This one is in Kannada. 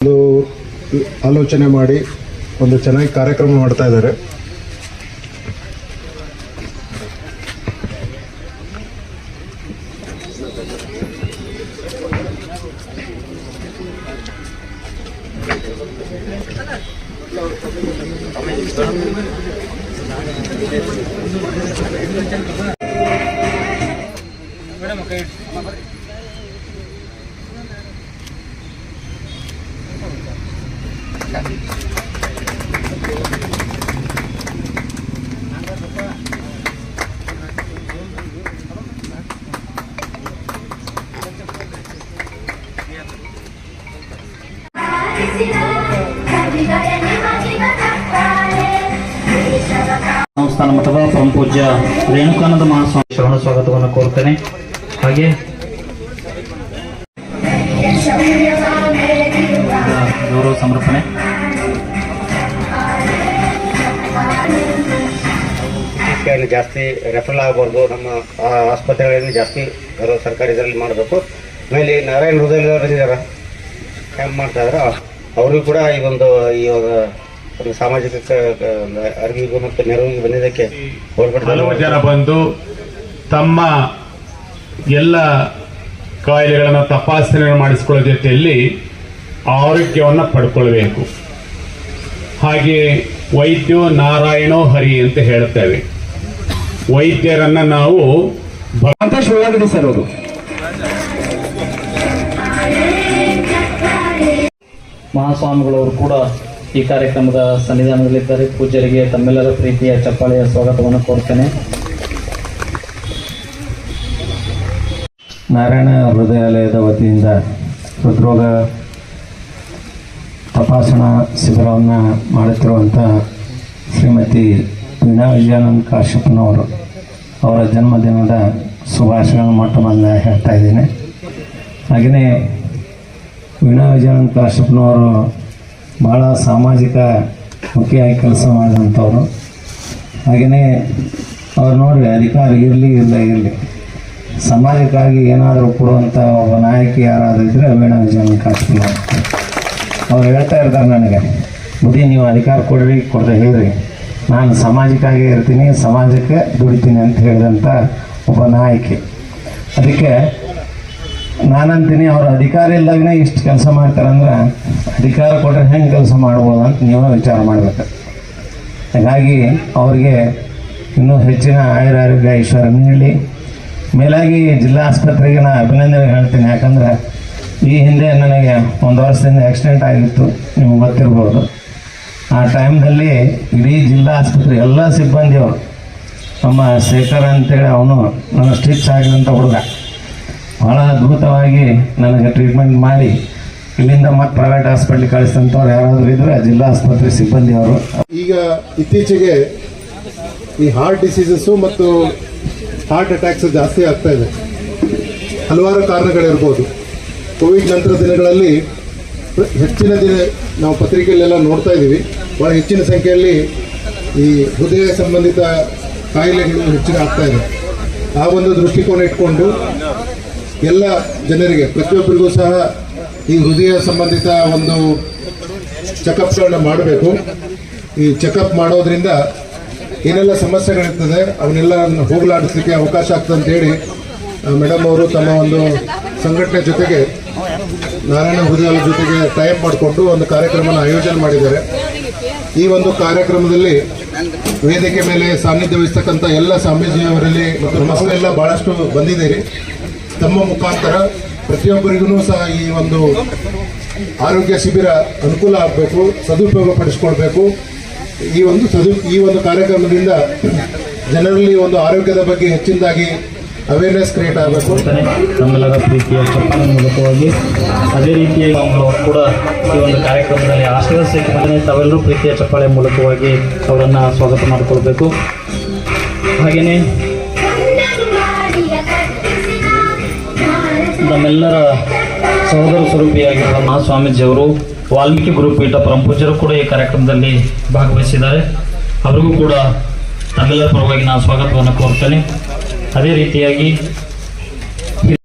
ಒಂದು ಆಲೋಚನೆ ಮಾಡಿ ಒಂದು ಚೆನ್ನಾಗಿ ಕಾರ್ಯಕ್ರಮ ಮಾಡ್ತಾ ಇದ್ದಾರೆ. ಸಂಸ್ಥಾನ ಮಠದ ಪರಮ ಪೂಜ್ಯ ರೇಣುಕಾನಂದ ಮಹಾಸ್ವಾಮಿ ಶ್ರವಣ ಸ್ವಾಗತವನ್ನು ಕೋರ್ತೇನೆ ಹಾಗೆ ಗೌರವ ಸಮರ್ಪಣೆ. ಜಾಸ್ತಿ ರೆಫರಲ್ ಆಗಬಾರ್ದು. ನಮ್ಮ ಆಸ್ಪತ್ರೆಗಳಲ್ಲಿ ಜಾಸ್ತಿ ಗೌರವ ಸರ್ಕಾರಿ ಇದರಲ್ಲಿ ಮಾಡಬೇಕು. ಆಮೇಲೆ ಈ ನಾರಾಯಣ ಹೃದಯ ಇದ್ದಾರ ಕ್ಯಾಂಪ್ ಮಾಡ್ತಾ ಇದ್ದಾರೆ ಅವ್ರಿಗೂ ಕೂಡ ಈ ಒಂದು ಒಂದು ಸಾಮಾಜಿಕ ಅರಿವಿಗೂ ಮತ್ತು ನೆರವಿಗೆ ಬಂದಿದ್ದಕ್ಕೆ ಹಲವು ಜನ ಬಂದು ತಮ್ಮ ಎಲ್ಲ ಕಾಯಿಲೆಗಳನ್ನು ತಪಾಸಣೆ ಮಾಡಿಸಿಕೊಳ್ಳೋ ಜೊತೆಯಲ್ಲಿ ಆರೋಗ್ಯವನ್ನು ಪಡ್ಕೊಳ್ಬೇಕು. ಹಾಗೆ ವೈದ್ಯೋ ನಾರಾಯಣೋ ಹರಿ ಅಂತ ಹೇಳ್ತೇವೆ ವೈದ್ಯರನ್ನ ನಾವು ಭಗವಂತ ಶಿವಗಡಿ ಸರ್ ಅವರು ಮಹಾಸ್ವಾಮಿಗಳವರು ಕೂಡ ಈ ಕಾರ್ಯಕ್ರಮದ ಸನ್ನಿಧಾನದಲ್ಲಿದ್ದಾರೆ ಪೂಜ್ಯರಿಗೆ ತಮ್ಮೆಲ್ಲರ ಪ್ರೀತಿಯ ಚಪ್ಪಾಳೆಯ ಸ್ವಾಗತವನ್ನು ಕೋರ್ತೇನೆ ನಾರಾಯಣ ಹೃದಯಾಲಯದ ವತಿಯಿಂದ ಹೃದ್ರೋಗ ತಪಾಸಣಾ ಶಿಬಿರವನ್ನು ಮಾಡುತ್ತಿರುವಂಥ ಶ್ರೀಮತಿ ವೀಣಾ ವಿಜಯಾನಂದ ಕಾಶ್ಯಪ್ಪನವರು ಅವರ ಜನ್ಮದಿನದ ಶುಭಾಶಯಗಳನ್ನು ಮೊಟ್ಟ ಮೊದಲು ಹೇಳ್ತಾ ಇದ್ದೀನಿ. ಹಾಗೆಯೇ ವೀಣಾ ವಿಜಯಾನಂದ ಕಾಶ್ಯಪನವರು ಭಾಳ ಸಾಮಾಜಿಕ ಮುಖ್ಯವಾಗಿ ಕೆಲಸ ಮಾಡಿದಂಥವ್ರು. ಹಾಗೆಯೇ ಅವ್ರು ನೋಡ್ರಿ, ಅಧಿಕಾರ ಇರಲಿ ಇಲ್ಲ ಇರಲಿ, ಸಮಾಜಕ್ಕಾಗಿ ಏನಾದರೂ ಕೊಡುವಂಥ ಒಬ್ಬ ನಾಯಕಿ ಯಾರಾದರೂ ಇದ್ದರೆ ವೀಣಾ ವಿಜಯನ್ ಕಾಶ್ಮೀರ ಅವ್ರು ಹೇಳ್ತಾ ಇರ್ತಾರೆ ನನಗೆ, ಬುದ್ಧಿ, ನೀವು ಅಧಿಕಾರ ಕೊಡ್ರಿ, ಕೊಡದೆ ಹೇಳ್ರಿ. ನಾನು ಸಮಾಜಕ್ಕಾಗಿ ಇರ್ತೀನಿ, ಸಮಾಜಕ್ಕೆ ದುಡಿತೀನಿ ಅಂತ ಹೇಳಿದಂಥ ಒಬ್ಬ ನಾಯಕಿ. ಅದಕ್ಕೆ ನಾನಂತೀನಿ, ಅವ್ರ ಅಧಿಕಾರ ಇಲ್ದಾಗನೇ ಇಷ್ಟು ಕೆಲಸ ಮಾಡ್ತಾರಂದ್ರೆ ಅಧಿಕಾರ ಕೊಟ್ಟರೆ ಹೆಂಗೆ ಕೆಲಸ ಮಾಡ್ಬೋದು ಅಂತ ನೀವೇ ವಿಚಾರ ಮಾಡಬೇಕು. ಹಾಗಾಗಿ ಅವರಿಗೆ ಇನ್ನೂ ಹೆಚ್ಚಿನ ಆಯುರಾರೋಗ್ಯ ಈಶ್ವರ ನೀಡಲಿ ಮೇಲಾಗಿ ಜಿಲ್ಲಾ ಆಸ್ಪತ್ರೆಗೆ ನಾನು ಅಭಿನಂದನೆ ಹೇಳ್ತೀನಿ, ಯಾಕಂದ್ರೆ ಈ ಹಿಂದೆ ನನಗೆ ಒಂದು ವರ್ಷದಿಂದ ಆಕ್ಸಿಡೆಂಟ್ ಆಗಿತ್ತು, ನಿಮ್ಗೆ ಗೊತ್ತಿರ್ಬೋದು. ಆ ಟೈಮ್ನಲ್ಲಿ ಇಡೀ ಜಿಲ್ಲಾ ಆಸ್ಪತ್ರೆ ಎಲ್ಲ ಸಿಬ್ಬಂದಿಯವರು, ನಮ್ಮ ಶೇಖರ್ ಅಂತೇಳಿ ಅವನು ನನ್ನ ಸ್ಟಿಚ್ ಆಗಿದಂಥ ಹುಡುಗ. ಭಾಳ ಅದ್ಭುತವಾಗಿ ನನಗೆ ಟ್ರೀಟ್ಮೆಂಟ್ ಮಾಡಿ. ಇಲ್ಲಿಂದ ಮತ್ತೆ ಪ್ರೈವೇಟ್ ಹಾಸ್ಪಿಟ್ಲಿಗೆ ಕಳಿಸಿದಂಥವ್ರು ಯಾರಾದರೂ ಇದ್ದರೆ ಜಿಲ್ಲಾ ಆಸ್ಪತ್ರೆ ಸಿಬ್ಬಂದಿಯವರು ಈಗ ಇತ್ತೀಚೆಗೆ ಈ ಹಾರ್ಟ್ ಡಿಸೀಸಸ್ಸು ಮತ್ತು ಹಾರ್ಟ್ ಅಟ್ಯಾಕ್ಸ್ ಜಾಸ್ತಿ ಆಗ್ತಾ ಇದೆ. ಹಲವಾರು ಕಾರಣಗಳಿರ್ಬೋದು. ಕೋವಿಡ್ ನಂತರ ದಿನಗಳಲ್ಲಿ ಹೆಚ್ಚಿನ ದಿನ ನಾವು ಪತ್ರಿಕೆಯಲ್ಲೆಲ್ಲ ನೋಡ್ತಾ ಇದ್ದೀವಿ. ಭಾಳ ಹೆಚ್ಚಿನ ಸಂಖ್ಯೆಯಲ್ಲಿ ಈ ಹೃದಯ ಸಂಬಂಧಿತ ಕಾಯಿಲೆಗಳು ಹೆಚ್ಚಿನ ಆಗ್ತಾ ಇದೆ. ಆ ಒಂದು ದೃಷ್ಟಿಕೋನ ಇಟ್ಕೊಂಡು ಎಲ್ಲ ಜನರಿಗೆ, ಪ್ರತಿಯೊಬ್ಬರಿಗೂ ಸಹ ಈ ಹೃದಯ ಸಂಬಂಧಿತ ಒಂದು ಚೆಕಪ್ಗಳನ್ನ ಮಾಡಬೇಕು. ಈ ಚೆಕಪ್ ಮಾಡೋದ್ರಿಂದ ಏನೆಲ್ಲ ಸಮಸ್ಯೆಗಳಿರ್ತದೆ ಅವನ್ನೆಲ್ಲ ಹೋಗಲಾಡಿಸ್ಲಿಕ್ಕೆ ಅವಕಾಶ ಆಗ್ತದೆ ಅಂತೇಳಿ ಮೇಡಮ್ ಅವರು ತಮ್ಮ ಒಂದು ಸಂಘಟನೆ ಜೊತೆಗೆ, ನಾರಾಯಣ ಹೃದಯ ಜೊತೆಗೆ ಟೈಪ್ ಮಾಡಿಕೊಂಡು ಒಂದು ಕಾರ್ಯಕ್ರಮನ ಆಯೋಜನೆ ಮಾಡಿದ್ದಾರೆ. ಈ ಒಂದು ಕಾರ್ಯಕ್ರಮದಲ್ಲಿ ವೇದಿಕೆ ಮೇಲೆ ಸಾನ್ನಿಧ್ಯ ವಹಿಸ್ತಕ್ಕಂಥ ಎಲ್ಲ ಸ್ವಾಮೀಜಿಯವರಲ್ಲಿ ಮತ್ತು ಮಕ್ಕಳೆಲ್ಲ ಭಾಳಷ್ಟು ಬಂದಿದ್ದೀರಿ ತಮ್ಮ ಮುಖಾಂತರ ಪ್ರತಿಯೊಬ್ಬರಿಗೂ ಸಹ ಈ ಒಂದು ಆರೋಗ್ಯ ಶಿಬಿರ ಅನುಕೂಲ ಆಗಬೇಕು, ಸದುಪಯೋಗ ಪಡಿಸ್ಕೊಳ್ಬೇಕು. ಈ ಒಂದು ಸದು, ಈ ಒಂದು ಕಾರ್ಯಕ್ರಮದಿಂದ ಜನರಲ್ಲಿ ಒಂದು ಆರೋಗ್ಯದ ಬಗ್ಗೆ ಹೆಚ್ಚಿನದಾಗಿ ಅವೇರ್ನೆಸ್ ಕ್ರಿಯೇಟ್ ಆಗಬೇಕು. ಕೋರ್ತೇನೆ ತಮ್ಮೆಲ್ಲರ ಪ್ರೀತಿಯ ಚಪ್ಪನ ಮೂಲಕವಾಗಿ ಅದೇ ರೀತಿಯಾಗಿ ಕೂಡ ಈ ಒಂದು ಕಾರ್ಯಕ್ರಮದಲ್ಲಿ ಬಂದರೆ ತಾವೆಲ್ಲರೂ ಪ್ರೀತಿಯ ಚಪ್ಪಾಳೆ ಮೂಲಕವಾಗಿ ಅವರನ್ನು ಸ್ವಾಗತ ಮಾಡಿಕೊಳ್ಬೇಕು. ಹಾಗೆಯೇ ಮಹಾಸ್ವಾಮೀಜಿಯವರು ವಾಲ್ಮೀಕಿ ಗುರುಪೀಠ ಪರಂಪೂಜರು ಕೂಡ ಈ ಕಾರ್ಯಕ್ರಮದಲ್ಲಿ ಭಾಗವಹಿಸಿದ್ದಾರೆ. ಅವರಿಗೂ ಕೂಡ ತಮ್ಮೆಲ್ಲರ ಪರವಾಗಿ ನಾನು ಸ್ವಾಗತವನ್ನು ಕೋರ್ತೇನೆ ಅದೇ ರೀತಿಯಾಗಿ